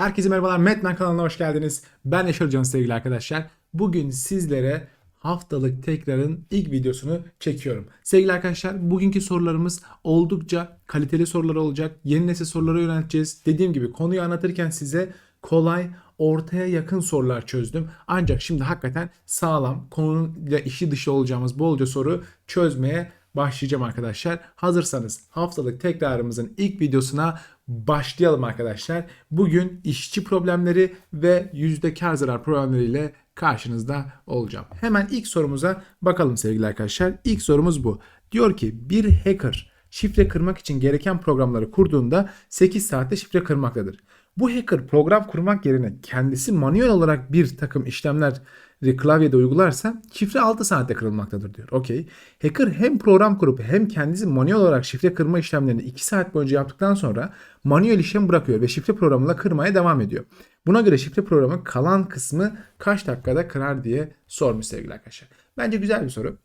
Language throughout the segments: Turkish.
Herkese merhabalar. Metman kanalına hoş geldiniz. Ben Yaşar Can sevgili arkadaşlar. Bugün sizlere haftalık tekrarın ilk videosunu çekiyorum. Sevgili arkadaşlar bugünkü sorularımız oldukça kaliteli sorular olacak. Yeni nesil sorulara yönelteceğiz. Dediğim gibi konuyu anlatırken size kolay, ortaya yakın sorular çözdüm. Ancak şimdi hakikaten sağlam, konuyla işi dışı olacağımız bolca soru çözmeye başlayacağım arkadaşlar. Hazırsanız haftalık tekrarımızın ilk videosuna başlayalım arkadaşlar. Bugün işçi problemleri ve yüzde kar zarar problemleriyle karşınızda olacağım. Hemen ilk sorumuza bakalım sevgili arkadaşlar. İlk sorumuz bu. Diyor ki bir hacker şifre kırmak için gereken programları kurduğunda 8 saatte şifre kırmaktadır. Bu hacker program kurmak yerine kendisi manuel olarak bir takım işlemler klavyede uygularsa şifre 6 saatte kırılmaktadır diyor. Okey. Hacker hem program kurup hem kendisi manuel olarak şifre kırma işlemlerini 2 saat boyunca yaptıktan sonra manuel işlem bırakıyor ve şifre programıyla kırmaya devam ediyor. Buna göre şifre programı kalan kısmı kaç dakikada kırar diye sormuş sevgili arkadaşlar. Bence güzel bir soru.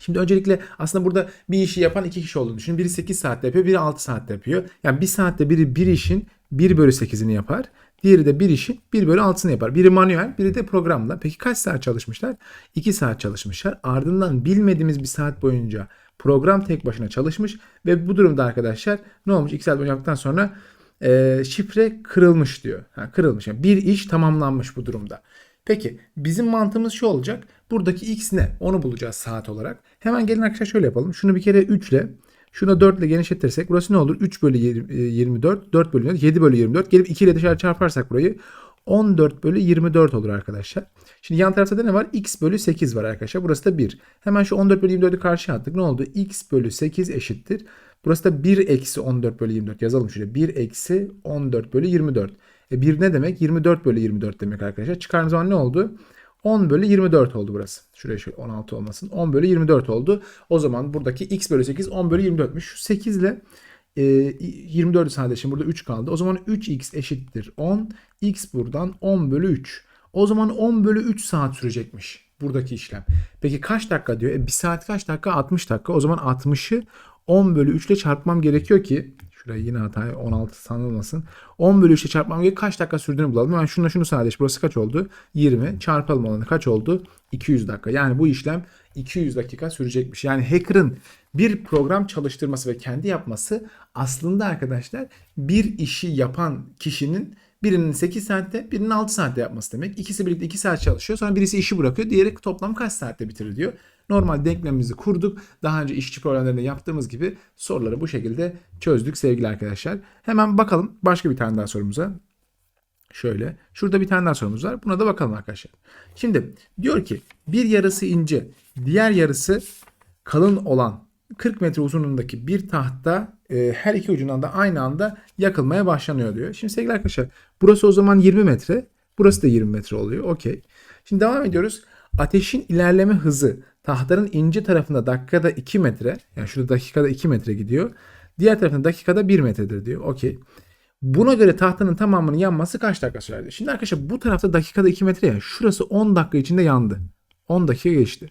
Şimdi öncelikle aslında burada bir işi yapan iki kişi olduğunu düşünün. Biri 8 saatte yapıyor, biri 6 saatte yapıyor. Yani bir saatte biri bir işin 1 bölü 8'ini yapar. Diğeri de bir işin 1 bölü 6'sını yapar. Biri manuel, biri de programla. Peki kaç saat çalışmışlar? 2 saat çalışmışlar. Ardından bilmediğimiz bir saat boyunca program tek başına çalışmış. Ve bu durumda arkadaşlar ne olmuş? 2 saat boyunca yaptıktan sonra e, şifre kırılmış diyor. Ha, kırılmış. Yani bir iş tamamlanmış bu durumda. Peki bizim mantığımız şu olacak. Buradaki x ne? Onu bulacağız saat olarak. Hemen gelin arkadaşlar şöyle yapalım. Şunu bir kere 3 ile şunu 4 ile genişletirsek burası ne olur? 3 bölü 24, 4 bölü 24, 7 bölü 24. Gelip 2 ile dışarı çarparsak burayı 14 bölü 24 olur arkadaşlar. Şimdi yan tarafta da ne var? x bölü 8 var arkadaşlar. Burası da 1. Hemen şu 14 bölü 24'ü karşıya attık. Ne oldu? x bölü 8 eşittir. Burası da 1 eksi 14 bölü 24. Yazalım şöyle. 1 eksi 14 bölü 24. E 1 ne demek? 24 bölü 24 demek arkadaşlar. Çıkardığımız zaman ne oldu? 10 bölü 24 oldu burası. Şuraya şöyle 16 olmasın. 10 bölü 24 oldu. O zaman buradaki x bölü 8 10 bölü 24'müş. Şu 8 ile e, 24'ü sadeleşim. Burada 3 kaldı. O zaman 3x eşittir 10. x buradan 10 bölü 3. O zaman 10 bölü 3 saat sürecekmiş buradaki işlem. Peki kaç dakika diyor? E, 1 saat kaç dakika? 60 dakika. O zaman 60'ı 10 bölü 3 ile çarpmam gerekiyor ki Şuraya yine hata 16 sanılmasın. 10 bölü 3'e çarpmam gerekiyor. Kaç dakika sürdüğünü bulalım. Hemen şununla şunu sadeleş. Burası kaç oldu? 20. Çarpalım olanı kaç oldu? 200 dakika. Yani bu işlem 200 dakika sürecekmiş. Yani hacker'ın bir program çalıştırması ve kendi yapması aslında arkadaşlar bir işi yapan kişinin birinin 8 saatte birinin 6 saatte yapması demek. İkisi birlikte 2 saat çalışıyor. Sonra birisi işi bırakıyor. Diğeri toplam kaç saatte bitirir diyor. Normal denklemimizi kurduk. Daha önce işçi problemlerinde yaptığımız gibi soruları bu şekilde çözdük sevgili arkadaşlar. Hemen bakalım başka bir tane daha sorumuza. Şöyle. Şurada bir tane daha sorumuz var. Buna da bakalım arkadaşlar. Şimdi diyor ki bir yarısı ince, diğer yarısı kalın olan 40 metre uzunluğundaki bir tahta e, her iki ucundan da aynı anda yakılmaya başlanıyor diyor. Şimdi sevgili arkadaşlar burası o zaman 20 metre. Burası da 20 metre oluyor. Okey. Şimdi devam ediyoruz. Ateşin ilerleme hızı tahtanın ince tarafında dakikada 2 metre. Yani şurada dakikada 2 metre gidiyor. Diğer tarafında dakikada 1 metredir diyor. Okey. Buna göre tahtanın tamamının yanması kaç dakika sürer diyor. Şimdi arkadaşlar bu tarafta dakikada 2 metre ya. Şurası 10 dakika içinde yandı. 10 dakika geçti.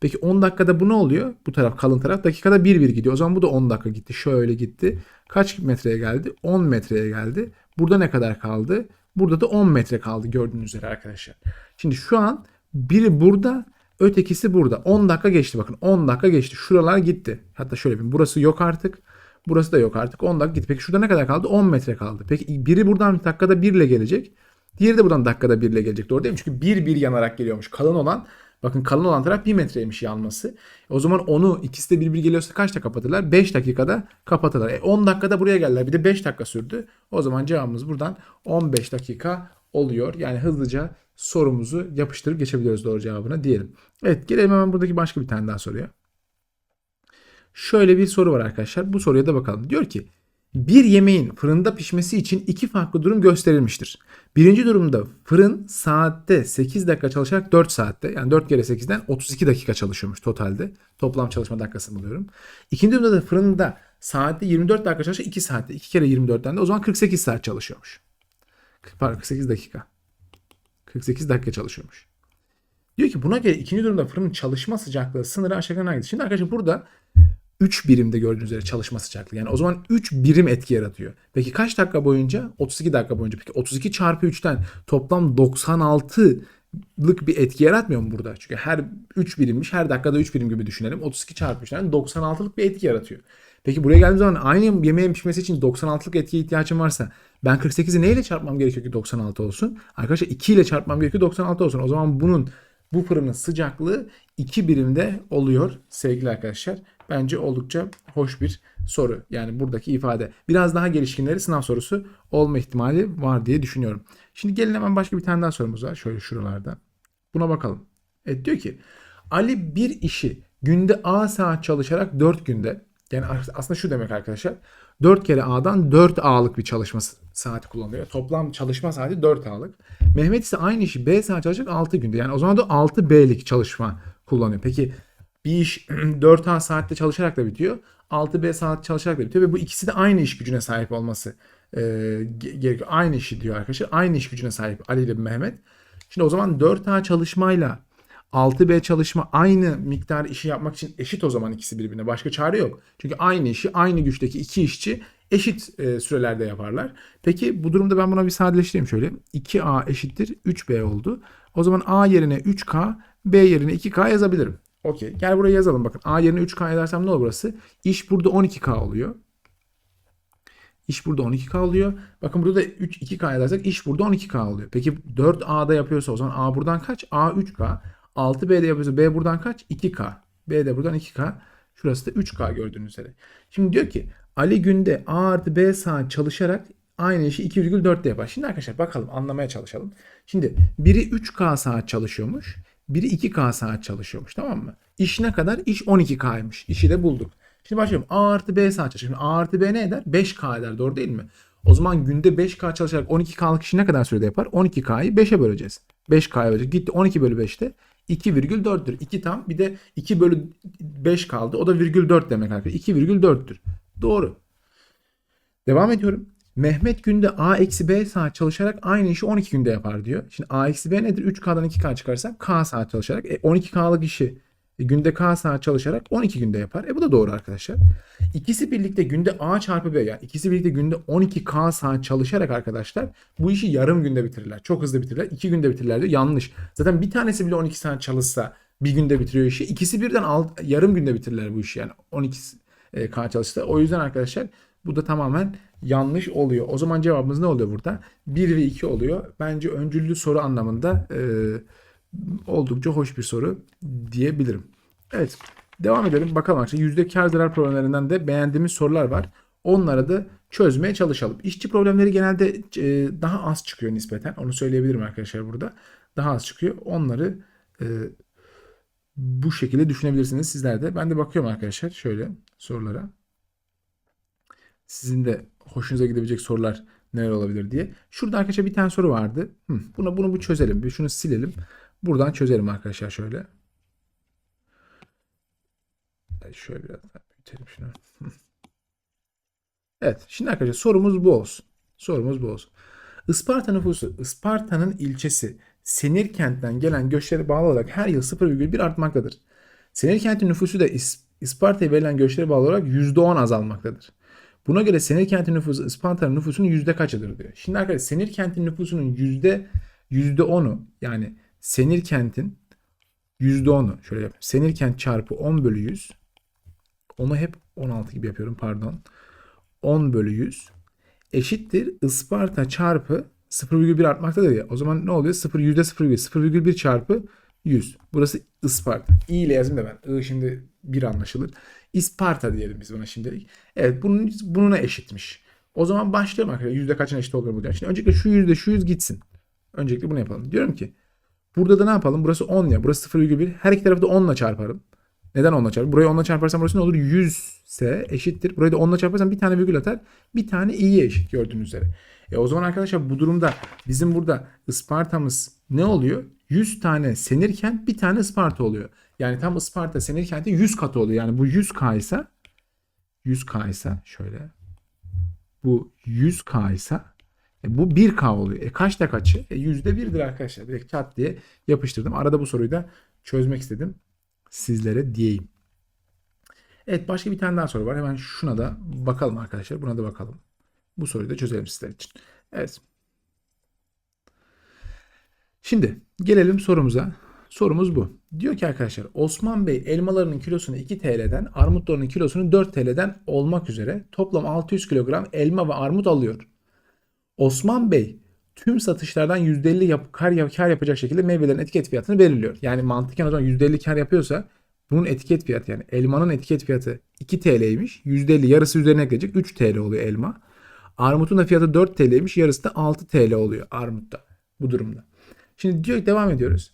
Peki 10 dakikada bu ne oluyor? Bu taraf kalın taraf dakikada 1-1 gidiyor. O zaman bu da 10 dakika gitti. Şöyle gitti. Kaç metreye geldi? 10 metreye geldi. Burada ne kadar kaldı? Burada da 10 metre kaldı gördüğünüz üzere arkadaşlar. Şimdi şu an biri burada ötekisi burada. 10 dakika geçti bakın. 10 dakika geçti. Şuralar gitti. Hatta şöyle yapayım. Burası yok artık. Burası da yok artık. 10 dakika gitti. Peki şurada ne kadar kaldı? 10 metre kaldı. Peki biri buradan dakikada 1 ile gelecek. Diğeri de buradan dakikada 1 ile gelecek. Doğru değil mi? Çünkü 1 1 yanarak geliyormuş. Kalın olan Bakın kalın olan taraf 1 metreymiş yanması. O zaman onu ikisi de bir bir geliyorsa kaçta kapatırlar? 5 dakikada kapatırlar. E 10 dakikada buraya geldiler. Bir de 5 dakika sürdü. O zaman cevabımız buradan 15 dakika oluyor. Yani hızlıca sorumuzu yapıştırıp geçebiliyoruz doğru cevabına diyelim. Evet gelelim hemen buradaki başka bir tane daha soruya. Şöyle bir soru var arkadaşlar. Bu soruya da bakalım. Diyor ki bir yemeğin fırında pişmesi için iki farklı durum gösterilmiştir. Birinci durumda fırın saatte 8 dakika çalışarak 4 saatte yani 4 kere 8'den 32 dakika çalışıyormuş totalde. Toplam çalışma dakikasını buluyorum. İkinci durumda da fırında saatte 24 dakika çalışıyor 2 saatte. 2 kere 24'ten de o zaman 48 saat çalışıyormuş. Pardon 48 dakika. 48 dakika çalışıyormuş. Diyor ki buna göre ikinci durumda fırının çalışma sıcaklığı sınırı aşağıdan hangisi? Şimdi arkadaşlar burada 3 birimde gördüğünüz üzere çalışma sıcaklığı. Yani o zaman 3 birim etki yaratıyor. Peki kaç dakika boyunca? 32 dakika boyunca. Peki 32 çarpı 3'ten toplam 96'lık bir etki yaratmıyor mu burada? Çünkü her 3 birimmiş. Her dakikada 3 birim gibi düşünelim. 32 çarpı 3'ten 96'lık bir etki yaratıyor. Peki buraya geldiğim zaman aynı yemeğin pişmesi için 96'lık etkiye ihtiyacım varsa ben 48'i neyle çarpmam gerekiyor ki 96 olsun? Arkadaşlar 2 ile çarpmam gerekiyor 96 olsun. O zaman bunun bu fırının sıcaklığı 2 birimde oluyor sevgili arkadaşlar. Bence oldukça hoş bir soru. Yani buradaki ifade. Biraz daha gelişkinleri sınav sorusu olma ihtimali var diye düşünüyorum. Şimdi gelin hemen başka bir tane daha sorumuz var. Şöyle şuralarda. Buna bakalım. Evet diyor ki Ali bir işi günde A saat çalışarak 4 günde yani aslında şu demek arkadaşlar. 4 kere A'dan 4 A'lık bir çalışma saati kullanıyor. Toplam çalışma saati 4 A'lık. Mehmet ise aynı işi B saat çalışacak 6 günde. Yani o zaman da 6 B'lik çalışma kullanıyor. Peki bir iş 4A saatte çalışarak da bitiyor. 6B saat çalışarak da bitiyor ve bu ikisi de aynı iş gücüne sahip olması e, gerekiyor. Aynı işi diyor arkadaşlar. Aynı iş gücüne sahip Ali ile Mehmet. Şimdi o zaman 4A çalışmayla 6B çalışma aynı miktar işi yapmak için eşit o zaman ikisi birbirine. Başka çare yok. Çünkü aynı işi aynı güçteki iki işçi eşit e, sürelerde yaparlar. Peki bu durumda ben buna bir sadeleştireyim şöyle. 2A eşittir 3B oldu. O zaman A yerine 3K, B yerine 2K yazabilirim. Okey. Gel buraya yazalım. Bakın A yerine 3K yazarsam ne olur burası? İş burada 12K oluyor. İş burada 12K oluyor. Bakın burada da 3 2K yazarsak iş burada 12K oluyor. Peki 4A'da yapıyorsa o zaman A buradan kaç? A 3K. 6B'de yapıyorsa B buradan kaç? 2K. B de buradan 2K. Şurası da 3K gördüğünüz üzere. Şimdi diyor ki Ali günde A artı B saat çalışarak aynı işi 2,4'te yapar. Şimdi arkadaşlar bakalım anlamaya çalışalım. Şimdi biri 3K saat çalışıyormuş. Biri 2K saat çalışıyormuş tamam mı? İş ne kadar? İş 12K'ymış. İşi de bulduk. Şimdi başlıyorum. A artı B saat çalışıyor. Şimdi A artı B ne eder? 5K eder. Doğru değil mi? O zaman günde 5K çalışarak 12K'lık işi ne kadar sürede yapar? 12K'yı 5'e böleceğiz. 5K'ya böleceğiz. Gitti 12 bölü 5'te 2,4'tür. 2 tam bir de 2 bölü 5 kaldı. O da virgül 4 demek arkadaşlar. 2,4'tür. Doğru. Devam ediyorum. Mehmet günde A eksi B saat çalışarak aynı işi 12 günde yapar diyor. Şimdi A eksi B nedir? 3K'dan 2K çıkarsak K saat çalışarak. E 12K'lık işi günde K saat çalışarak 12 günde yapar. E bu da doğru arkadaşlar. İkisi birlikte günde A çarpı B yani ikisi birlikte günde 12K saat çalışarak arkadaşlar bu işi yarım günde bitirirler. Çok hızlı bitirirler. 2 günde bitirirler diyor. Yanlış. Zaten bir tanesi bile 12 saat çalışsa bir günde bitiriyor işi. İkisi birden alt, yarım günde bitirirler bu işi yani 12 e, çalışsa. O yüzden arkadaşlar bu da tamamen yanlış oluyor. O zaman cevabımız ne oluyor burada? 1 ve 2 oluyor. Bence öncüllü soru anlamında e, oldukça hoş bir soru diyebilirim. Evet devam edelim. Bakalım arkadaşlar yüzde kar zarar problemlerinden de beğendiğimiz sorular var. Onları da çözmeye çalışalım. İşçi problemleri genelde e, daha az çıkıyor nispeten. Onu söyleyebilirim arkadaşlar burada. Daha az çıkıyor. Onları e, bu şekilde düşünebilirsiniz sizler de. Ben de bakıyorum arkadaşlar şöyle sorulara. Sizin de hoşunuza gidebilecek sorular neler olabilir diye. Şurada arkadaşlar bir tane soru vardı. Hı, bunu bunu bu çözelim. Bir şunu silelim. Buradan çözelim arkadaşlar şöyle. Şöyle biraz daha büyütelim şunu. Evet. Şimdi arkadaşlar sorumuz bu olsun. Sorumuz bu olsun. Isparta nüfusu, Isparta'nın ilçesi Senirkent'ten gelen göçlere bağlı olarak her yıl 0,1 artmaktadır. Senirkent'in nüfusu da Isparta'ya verilen göçlere bağlı olarak %10 azalmaktadır. Buna göre Senirkent'in nüfusu Isparta'nın nüfusunun yüzde kaçıdır diyor. Şimdi arkadaşlar Senirkent'in nüfusunun yüzde yüzde onu yani Senirkent'in yüzde onu şöyle yapayım. Senirkent çarpı 10 bölü 100 onu hep 16 gibi yapıyorum pardon. 10 bölü 100 eşittir Isparta çarpı 0,1 artmaktadır ya. O zaman ne oluyor? 0 yüzde 0,1 0,1 çarpı 100. Burası Isparta. İ ile yazayım da ben. I şimdi bir anlaşılır. Isparta diyelim biz buna şimdilik. Evet bunun, bununla eşitmiş. O zaman başlayalım arkadaşlar. Yüzde kaçına eşit olur bu? Şimdi öncelikle şu yüzde şu yüz gitsin. Öncelikle bunu yapalım. Diyorum ki burada da ne yapalım? Burası 10 ya. Burası 0,1. Her iki tarafı da 10 ile çarparım. Neden 10 ile çarparım? Burayı 10 ile çarparsam burası ne olur? 100 ise eşittir. Burayı da 10 ile çarparsam bir tane virgül atar. Bir tane i'ye eşit gördüğünüz üzere. E o zaman arkadaşlar bu durumda bizim burada Isparta'mız ne oluyor? 100 tane Senirkent bir tane Isparta oluyor. Yani tam Isparta Senirkent'in 100 katı oluyor. Yani bu 100K ise 100K ise şöyle bu 100K ise e, bu 1K oluyor. E kaçta kaçı? E yüzde birdir arkadaşlar. Direkt çat diye yapıştırdım. Arada bu soruyu da çözmek istedim sizlere diyeyim. Evet başka bir tane daha soru var. Hemen şuna da bakalım arkadaşlar. Buna da bakalım. Bu soruyu da çözelim sizler için. Evet. Şimdi gelelim sorumuza. Sorumuz bu. Diyor ki arkadaşlar Osman Bey elmalarının kilosunu 2 TL'den, armutlarının kilosunu 4 TL'den olmak üzere toplam 600 kilogram elma ve armut alıyor. Osman Bey tüm satışlardan %50 yap, kar, yap- kar yapacak şekilde meyvelerin etiket fiyatını belirliyor. Yani mantıken o zaman %50 kar yapıyorsa bunun etiket fiyatı yani elmanın etiket fiyatı 2 TL'ymiş. %50 yarısı üzerine ekleyecek 3 TL oluyor elma. Armutun da fiyatı 4 TL'ymiş. Yarısı da 6 TL oluyor armutta bu durumda. Şimdi diyor devam ediyoruz.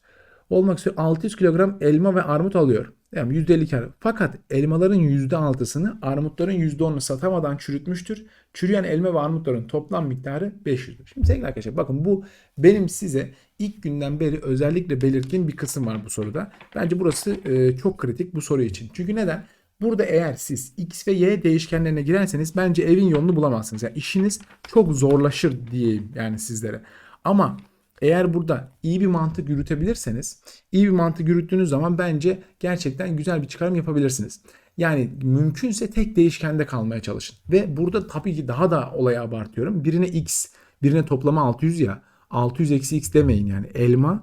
Olmak üzere 600 kilogram elma ve armut alıyor. Yani %50 kar. Fakat elmaların %6'sını armutların %10'unu satamadan çürütmüştür. Çürüyen elma ve armutların toplam miktarı 500'dür. Şimdi sevgili arkadaşlar bakın bu benim size ilk günden beri özellikle belirttiğim bir kısım var bu soruda. Bence burası e, çok kritik bu soru için. Çünkü neden? Burada eğer siz x ve y değişkenlerine girerseniz bence evin yolunu bulamazsınız. Yani işiniz çok zorlaşır diyeyim yani sizlere. Ama eğer burada iyi bir mantık yürütebilirseniz, iyi bir mantık yürüttüğünüz zaman bence gerçekten güzel bir çıkarım yapabilirsiniz. Yani mümkünse tek değişkende kalmaya çalışın. Ve burada tabii ki daha da olayı abartıyorum. Birine x, birine toplama 600 ya. 600 eksi x demeyin yani. Elma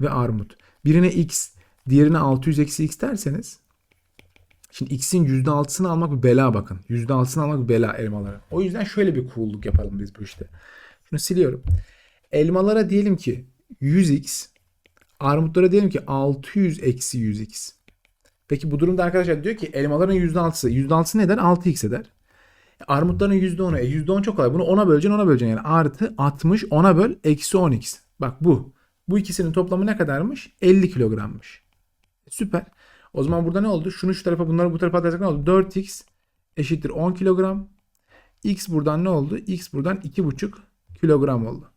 ve armut. Birine x, diğerine 600 eksi x derseniz Şimdi x'in %6'sını almak bir bela bakın. %6'sını almak bir bela elmalara. O yüzden şöyle bir cool'luk yapalım biz bu işte. Şunu siliyorum. Elmalara diyelim ki 100x. Armutlara diyelim ki 600 eksi 100x. Peki bu durumda arkadaşlar diyor ki elmaların %6'sı. %6'sı ne eder? 6x eder. Armutların %10'u. E %10 çok kolay. Bunu 10'a böleceksin 10'a böleceksin. Yani artı 60 10'a böl eksi 10x. Bak bu. Bu ikisinin toplamı ne kadarmış? 50 kilogrammış. Süper. O zaman burada ne oldu? Şunu şu tarafa bunları bu tarafa atarsak ne oldu? 4x eşittir 10 kilogram. X buradan ne oldu? X buradan 2,5 kilogram oldu.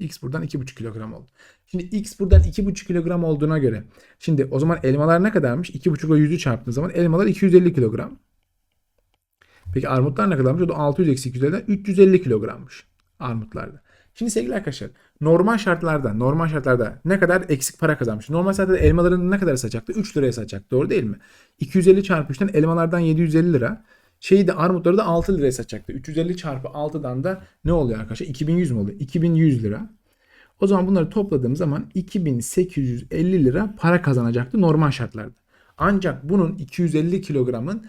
X buradan 2,5 kilogram oldu. Şimdi X buradan 2,5 kilogram olduğuna göre. Şimdi o zaman elmalar ne kadarmış? 2,5 ile 100'ü çarptığın zaman elmalar 250 kilogram. Peki armutlar ne kadarmış? O da 600 eksi 250'den 350 kilogrammış armutlarda. Şimdi sevgili arkadaşlar normal şartlarda normal şartlarda ne kadar eksik para kazanmış? Normal şartlarda elmaların ne kadar satacaktı? 3 liraya satacaktı. Doğru değil mi? 250 çarpı 3'ten elmalardan 750 lira. Şeyi de armutları da 6 liraya satacaktı. 350 çarpı 6'dan da ne oluyor arkadaşlar? 2100 mi oluyor? 2100 lira. O zaman bunları topladığım zaman 2850 lira para kazanacaktı normal şartlarda. Ancak bunun 250 kilogramın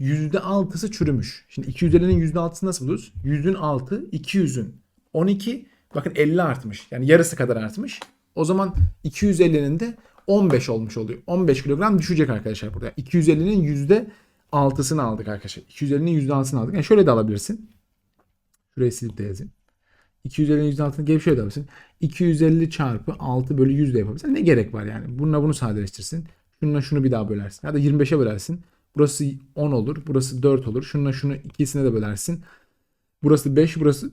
%6'sı çürümüş. Şimdi 250'nin %6'sı nasıl buluruz? 100'ün 6, 200'ün 12. Bakın 50 artmış. Yani yarısı kadar artmış. O zaman 250'nin de 15 olmuş oluyor. 15 kilogram düşecek arkadaşlar burada. 250'nin %6'sını aldık arkadaşlar. 250'nin %6'sını aldık. Yani şöyle de alabilirsin. Şuraya silip de yazayım. 250'nin %6'sını gelip şöyle de alabilirsin. 250 çarpı 6 bölü 100 de yapabilirsin. Ne gerek var yani? Bununla bunu sadeleştirsin. Şununla şunu bir daha bölersin. Ya da 25'e bölersin. Burası 10 olur. Burası 4 olur. Şununla şunu ikisine de bölersin. Burası 5, burası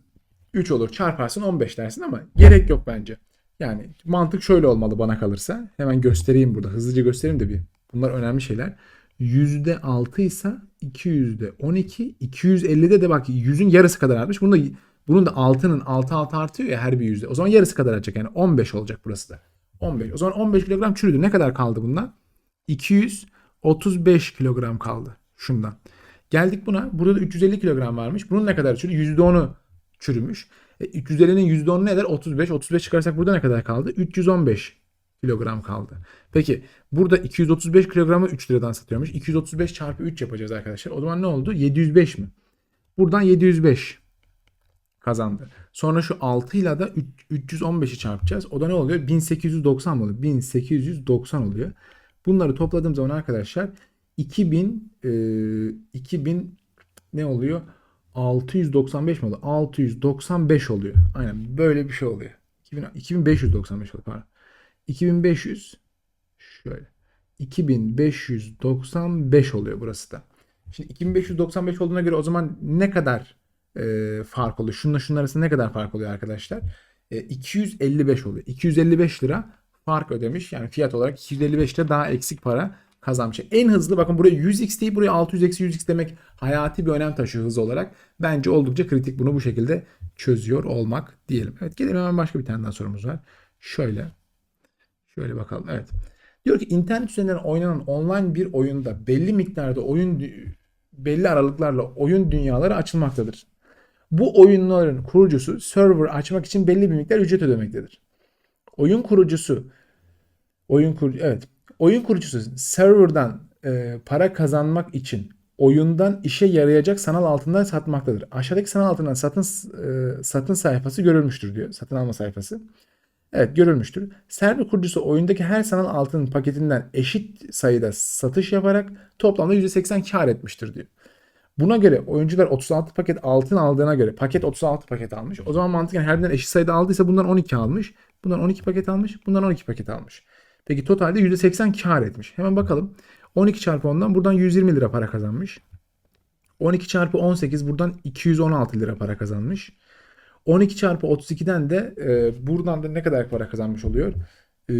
3 olur. Çarparsın 15 dersin ama gerek yok bence. Yani mantık şöyle olmalı bana kalırsa. Hemen göstereyim burada. Hızlıca göstereyim de bir. Bunlar önemli şeyler. %6 ise 200'de 12, 250'de de bak 100'ün yarısı kadar artmış. Bunun da bunun da 6'nın 6 6 artıyor ya her bir yüzde. O zaman yarısı kadar artacak yani 15 olacak burası da. 15. O zaman 15 kilogram çürüdü. Ne kadar kaldı bundan? 235 kilogram kaldı şundan. Geldik buna. Burada da 350 kilogram varmış. Bunun ne kadar çürüdü? %10'u çürümüş. E, 350'nin %10'u ne eder? 35. 35 çıkarsak burada ne kadar kaldı? 315 kilogram kaldı. Peki burada 235 kilogramı 3 liradan satıyormuş. 235 çarpı 3 yapacağız arkadaşlar. O zaman ne oldu? 705 mi? Buradan 705 kazandı. Sonra şu 6 ile de 315'i çarpacağız. O da ne oluyor? 1890 mı oluyor? 1890 oluyor. Bunları topladığım zaman arkadaşlar 2000 e, 2000 ne oluyor? 695 mi oluyor? 695 oluyor. Aynen böyle bir şey oluyor. 2000, 2595 oluyor pardon. 2500 şöyle. 2595 oluyor burası da. Şimdi 2595 olduğuna göre o zaman ne kadar e, fark oluyor? Şunla şunun arasında ne kadar fark oluyor arkadaşlar? E, 255 oluyor. 255 lira fark ödemiş. Yani fiyat olarak 255 lira daha eksik para kazanmış. En hızlı bakın buraya 100x değil buraya 600 eksi 100x demek hayati bir önem taşıyor hız olarak. Bence oldukça kritik bunu bu şekilde çözüyor olmak diyelim. Evet gelelim hemen başka bir tane daha sorumuz var. Şöyle. Şöyle bakalım. Evet. Diyor ki internet üzerinden oynanan online bir oyunda belli miktarda oyun belli aralıklarla oyun dünyaları açılmaktadır. Bu oyunların kurucusu server açmak için belli bir miktar ücret ödemektedir. Oyun kurucusu oyun kur evet oyun kurucusu serverdan e, para kazanmak için oyundan işe yarayacak sanal altından satmaktadır. Aşağıdaki sanal altından satın e, satın sayfası görülmüştür diyor. Satın alma sayfası. Evet görülmüştür. Server kurucusu oyundaki her sanal altının paketinden eşit sayıda satış yaparak toplamda %80 kar etmiştir diyor. Buna göre oyuncular 36 paket altın aldığına göre paket 36 paket almış. O zaman mantıken her birinden eşit sayıda aldıysa bundan 12 almış. Bundan 12 paket almış. Bundan 12 paket almış. Peki totalde %80 kar etmiş. Hemen bakalım. 12 çarpı 10'dan buradan 120 lira para kazanmış. 12 çarpı 18 buradan 216 lira para kazanmış. 12 çarpı 32'den de e, buradan da ne kadar para kazanmış oluyor? E,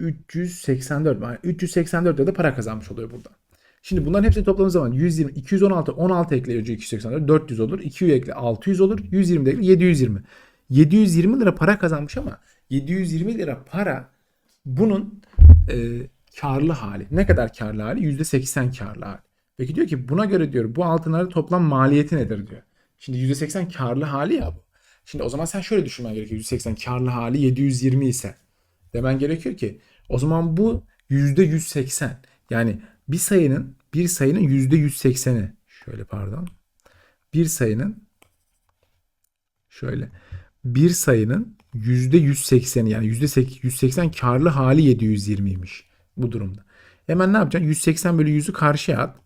384. Yani 384 lira da para kazanmış oluyor burada. Şimdi bunların hepsini topladığımız zaman 120, 216, 16 ekleyici 284, 400 olur. 2'yi ekle 600 olur. 120 de ekle 720. 720 lira para kazanmış ama 720 lira para bunun e, karlı hali. Ne kadar karlı hali? %80 karlı hali. Peki diyor ki buna göre diyor bu altınların toplam maliyeti nedir diyor. Şimdi %80 karlı hali ya bu. Şimdi o zaman sen şöyle düşünmen gerekiyor. %80 karlı hali 720 ise demen gerekiyor ki o zaman bu %180 yani bir sayının bir sayının %180'i şöyle pardon bir sayının şöyle bir sayının %180'i yani %180 karlı hali 720'ymiş bu durumda. Hemen ne yapacaksın? 180 bölü 100'ü karşıya at.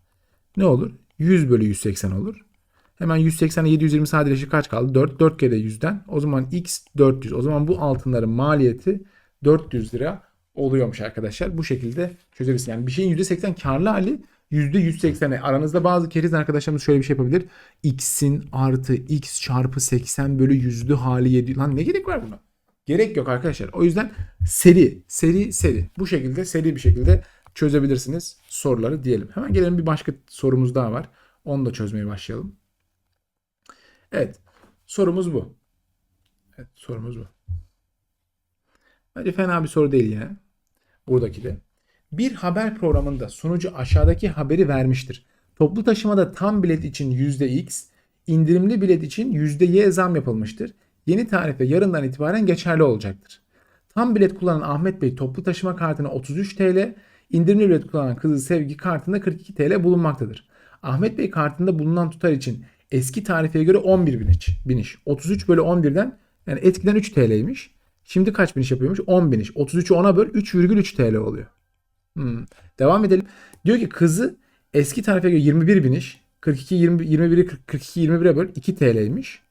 Ne olur? 100 bölü 180 olur. Hemen 180 720 sadeleşir kaç kaldı? 4. 4 kere 100'den. O zaman x 400. O zaman bu altınların maliyeti 400 lira oluyormuş arkadaşlar. Bu şekilde çözebilirsin. Yani bir şeyin %80 karlı hali %180'e. Aranızda bazı keriz arkadaşlarımız şöyle bir şey yapabilir. X'in artı x çarpı 80 bölü yüzlü hali 7. Lan ne gerek var buna? Gerek yok arkadaşlar. O yüzden seri, seri, seri. Bu şekilde seri bir şekilde çözebilirsiniz soruları diyelim. Hemen gelelim bir başka sorumuz daha var. Onu da çözmeye başlayalım. Evet. Sorumuz bu. Evet sorumuz bu. Bence fena bir soru değil yine. Buradaki de. Bir haber programında sunucu aşağıdaki haberi vermiştir. Toplu taşımada tam bilet için %X, indirimli bilet için %Y zam yapılmıştır. Yeni tarife yarından itibaren geçerli olacaktır. Tam bilet kullanan Ahmet Bey toplu taşıma kartına 33 TL, indirimli bilet kullanan kızı Sevgi kartında 42 TL bulunmaktadır. Ahmet Bey kartında bulunan tutar için eski tarifeye göre 11 biniş. biniş. 33 bölü 11'den yani eskiden 3 TL'ymiş. Şimdi kaç biniş yapıyormuş? 10 biniş. 33'ü 10'a böl 3,3 TL oluyor. Hmm. Devam edelim. Diyor ki kızı eski tarife göre 21 biniş. 42 20 21'i 42 21'e böl 2 TL'ymiş.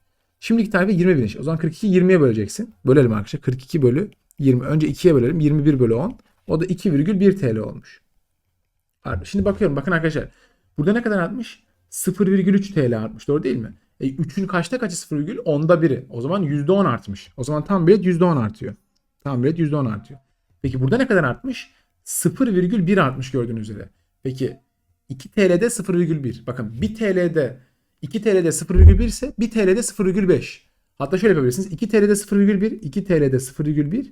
Şimdiki tarife 20 biniş. O zaman 42 20'ye böleceksin. Bölelim arkadaşlar. 42 bölü 20. Önce 2'ye bölelim. 21 bölü 10. O da 2,1 TL olmuş. Şimdi bakıyorum. Bakın arkadaşlar. Burada ne kadar artmış? 0,3 TL artmış. Doğru değil mi? E 3'ün kaçta kaçı 0, onda biri. O zaman %10 artmış. O zaman tam bilet %10 artıyor. Tam bilet %10 artıyor. Peki burada ne kadar artmış? 0,1 artmış gördüğünüz üzere. Peki 2 TL'de 0,1. Bakın 1 TL'de 2 TL'de 0,1 ise 1 TL'de 0,5. Hatta şöyle yapabilirsiniz. 2 TL'de 0,1, 2 TL'de 0,1,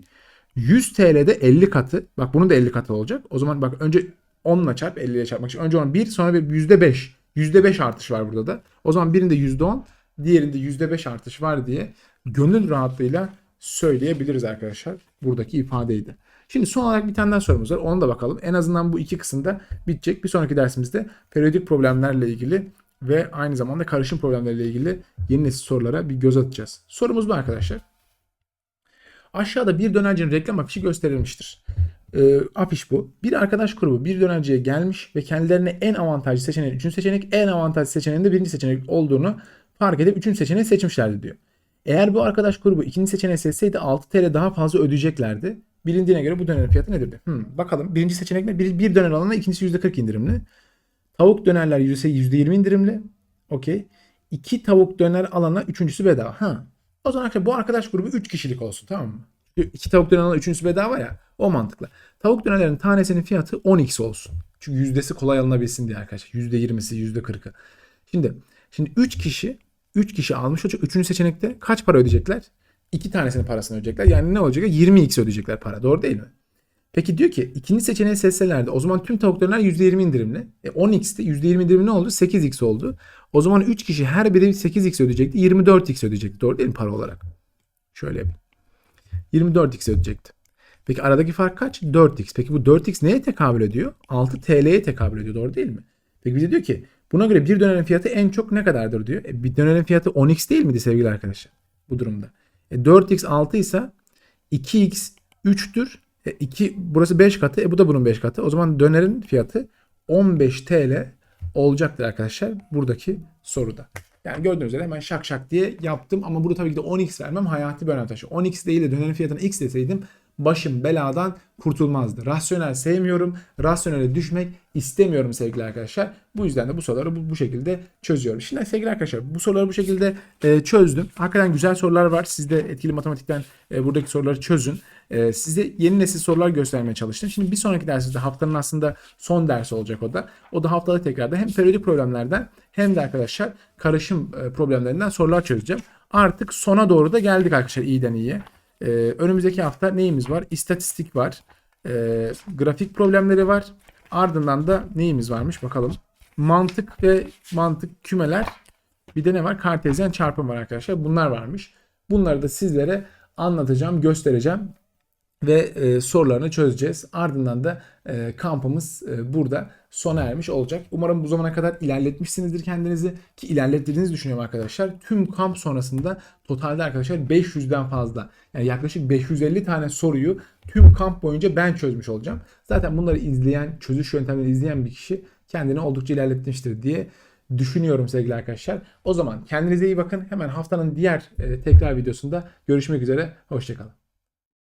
100 TL'de 50 katı. Bak bunun da 50 katı olacak. O zaman bak önce 10 ile çarp 50 ile çarpmak için. Önce onu 1 sonra bir %5. %5 artış var burada da. O zaman birinde %10 diğerinde %5 artış var diye gönül rahatlığıyla söyleyebiliriz arkadaşlar. Buradaki ifadeydi. Şimdi son olarak bir tane daha sorumuz var. Onu da bakalım. En azından bu iki kısımda bitecek. Bir sonraki dersimizde periyodik problemlerle ilgili ve aynı zamanda karışım problemleriyle ilgili yeni nesil sorulara bir göz atacağız. Sorumuz bu arkadaşlar. Aşağıda bir dönercinin reklam afişi gösterilmiştir. E, afiş bu. Bir arkadaş grubu bir dönerciye gelmiş ve kendilerine en avantajlı seçeneğin üçüncü seçenek, en avantajlı seçeneğin de birinci seçenek olduğunu fark edip üçüncü seçeneği seçmişlerdi diyor. Eğer bu arkadaş grubu ikinci seçeneği seçseydi 6 TL daha fazla ödeyeceklerdi. Bilindiğine göre bu dönerin fiyatı nedir? Hmm, bakalım. Birinci seçenek ne? Bir, bir döner alana ikincisi %40 indirimli. Tavuk dönerler %20 indirimli. Okey. İki tavuk döner alana üçüncüsü bedava. Ha. O zaman bu arkadaş grubu 3 kişilik olsun tamam mı? İki tavuk döner alana üçüncüsü bedava ya. O mantıkla. Tavuk dönerlerin tanesinin fiyatı 10x olsun. Çünkü yüzdesi kolay alınabilsin diye arkadaşlar. %20'si %40'ı. Şimdi şimdi 3 kişi 3 kişi almış olacak. Üçüncü seçenekte kaç para ödeyecekler? İki tanesinin parasını ödeyecekler. Yani ne olacak? 20x ödeyecekler para. Doğru değil mi? Peki diyor ki ikinci seçeneği seçselerdi o zaman tüm tavuk döner %20 indirimli. E 10x'te %20 indirim ne oldu? 8x oldu. O zaman 3 kişi her biri 8x ödeyecekti. 24x ödeyecekti. Doğru değil mi para olarak? Şöyle yapayım. 24x ödeyecekti. Peki aradaki fark kaç? 4x. Peki bu 4x neye tekabül ediyor? 6 TL'ye tekabül ediyor. Doğru değil mi? Peki bize diyor ki buna göre bir dönerin fiyatı en çok ne kadardır diyor. E, bir dönerin fiyatı 10x değil miydi sevgili arkadaşlar? Bu durumda. E, 4x 6 ise 2x 3'tür. E, 2, burası 5 katı. E, bu da bunun 5 katı. O zaman dönerin fiyatı 15 TL olacaktır arkadaşlar buradaki soruda. Yani gördüğünüz üzere hemen şak şak diye yaptım ama burada tabii ki de 10x vermem hayati bir taşıyor. 10x değil de dönerin fiyatına x deseydim başım beladan kurtulmazdı. Rasyonel sevmiyorum. Rasyonele düşmek istemiyorum sevgili arkadaşlar. Bu yüzden de bu soruları bu, bu şekilde çözüyorum. Şimdi sevgili arkadaşlar bu soruları bu şekilde e, çözdüm. Hakikaten güzel sorular var. Siz de etkili matematikten e, buradaki soruları çözün. E, size yeni nesil sorular göstermeye çalıştım. Şimdi bir sonraki dersimizde haftanın aslında son dersi olacak o da. O da haftalık tekrarda hem periyodik problemlerden hem de arkadaşlar karışım e, problemlerinden sorular çözeceğim. Artık sona doğru da geldik arkadaşlar iyiden iyiye. Ee, önümüzdeki hafta neyimiz var? İstatistik var. Ee, grafik problemleri var. Ardından da neyimiz varmış bakalım. Mantık ve mantık kümeler. Bir de ne var? Kartezyen çarpım var arkadaşlar. Bunlar varmış. Bunları da sizlere anlatacağım, göstereceğim ve e, sorularını çözeceğiz. Ardından da e, kampımız e, burada sona ermiş olacak. Umarım bu zamana kadar ilerletmişsinizdir kendinizi ki ilerlettiğinizi düşünüyorum arkadaşlar. Tüm kamp sonrasında totalde arkadaşlar 500'den fazla yani yaklaşık 550 tane soruyu tüm kamp boyunca ben çözmüş olacağım. Zaten bunları izleyen, çözüş yöntemlerini izleyen bir kişi kendini oldukça ilerletmiştir diye düşünüyorum sevgili arkadaşlar. O zaman kendinize iyi bakın. Hemen haftanın diğer e, tekrar videosunda görüşmek üzere. Hoşçakalın.